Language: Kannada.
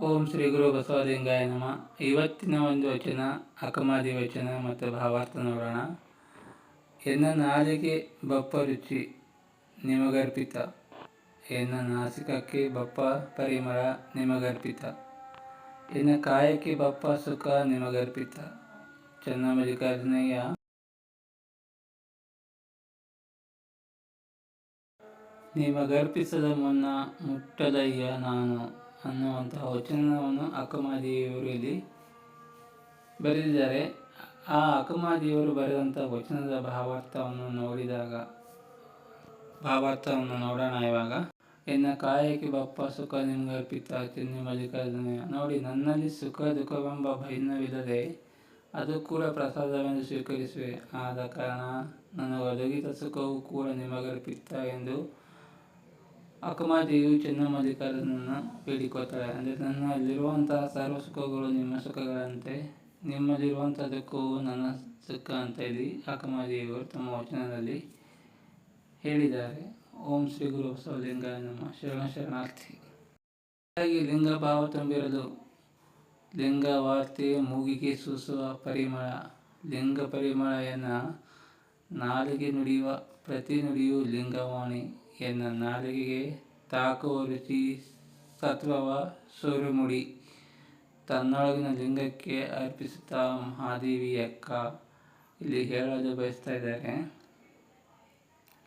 ಓಂ ಶ್ರೀ ಗುರು ಬಸವಲಿಂಗಾಯ ನಮ. ಇವತ್ತಿನ ಒಂದು ವಚನ, ಅಕಮಾದಿ ವಚನ ಮತ್ತು ಭಾವಾರ್ಥ ನೋಡೋಣ. ಎನ್ನ ನಾಲಿಗೆ ಬಪ್ಪ ರುಚಿ ನಿಮಗರ್ಪಿತ. ಎನ್ನ ನಾಸಿಕಕ್ಕೆ ಬಪ್ಪ ಪರಿಮಳ ನಿಮಗರ್ಪಿತ. ಎನ್ನ ಕಾಯಕ್ಕೆ ಬಪ್ಪ ಸುಖ ನಿಮಗರ್ಪಿತ. ಚನ್ನಮಲ್ಲಿಕಾರ್ಜುನಯ್ಯ. ನಿಮಗರ್ಪಿಸದ ಮುನ್ನ ಮುಟ್ಟದಯ್ಯ ನಾನು. ಅನ್ನುವಂತಹ ವಚನವನ್ನು ಅಕ್ಕಮಾದಿಯವರು ಇಲ್ಲಿ ಬರೆದಿದ್ದಾರೆ. ಆ ಅಕ್ಕಮಾದಿಯವರು ಬರೆದಂಥ ವಚನದ ಭಾವಾರ್ಥವನ್ನು ನೋಡಿದಾಗ, ಭಾವಾರ್ಥವನ್ನು ನೋಡೋಣ ಇವಾಗ. ಎನ್ನ ಕಾಯಕ್ಕೆ ಬಪ್ಪ ಸುಖ ನಿಮ್ಗರ್ಪಿತ ಅರ್ಪಿತ ಮಲ್ಲಿಕಾರ್ಜುನ ನೋಡಿ, ನನ್ನಲ್ಲಿ ಸುಖ ದುಃಖವೆಂಬ ಭಿನ್ನವಿಲ್ಲದೆ ಅದು ಕೂಡ ಪ್ರಸಾದವೆಂದು ಸ್ವೀಕರಿಸುವೆ. ಆದ ಕಾರಣ, ನನ್ನ ಒದಗಿದ ಸುಖವು ಕೂಡ ನಿಮಗರ್ಪಿತ ಎಂದು ಅಕ್ಕಮಾದೇವಿಯು ಚೆನ್ನಮಲ್ಲಿಕಾರ್ಜುನನ್ನು ಬೇಡಿಕೊಳ್ತಾಳೆ ಅಂದರೆ ನನ್ನಲ್ಲಿರುವಂತಹ ಸರ್ವ ಸುಖಗಳು ನಿಮ್ಮ ಸುಖಗಳಂತೆ. ನಿಮ್ಮಲ್ಲಿರುವಂಥ ದುಃಖವು ನನ್ನ ಸುಖ ಅಂತ ಇಲ್ಲಿ ಅಕ್ಕಮಾದೇವಿಯವರು ತಮ್ಮ ವಚನದಲ್ಲಿ ಹೇಳಿದ್ದಾರೆ. ಓಂ ಶ್ರೀ ಗುರು ಬಸವಲಿಂಗ ನಮ್ಮ ಶರಣ ಶರಣಾರ್ಥಿ. ಹಾಗಾಗಿ ಲಿಂಗ ಭಾವ ತುಂಬಿರಲು ಲಿಂಗ ವಾರ್ತೆ ಮೂಗಿಗೆ ಸೂಸುವ ಪರಿಮಳ. ಲಿಂಗ ಪರಿಮಳ ಎನ್ನ ನಾಲಿಗೆ ನುಡಿಯುವ ಪ್ರತಿ ನುಡಿಯು ಲಿಂಗವಾಣಿ. ಎನ್ನ ನಾಲಿಗೆಗೆ ತಾಕುವ ಸತ್ವವ ಸುರುಮುಡಿ ತನ್ನೊಳಗಿನ ಲಿಂಗಕ್ಕೆ ಅರ್ಪಿಸುತ್ತಾ ಮಹಾದೇವಿ ಅಕ್ಕ ಇಲ್ಲಿ ಹೇಳಲು ಬಯಸ್ತಾ ಇದ್ದಾರೆ.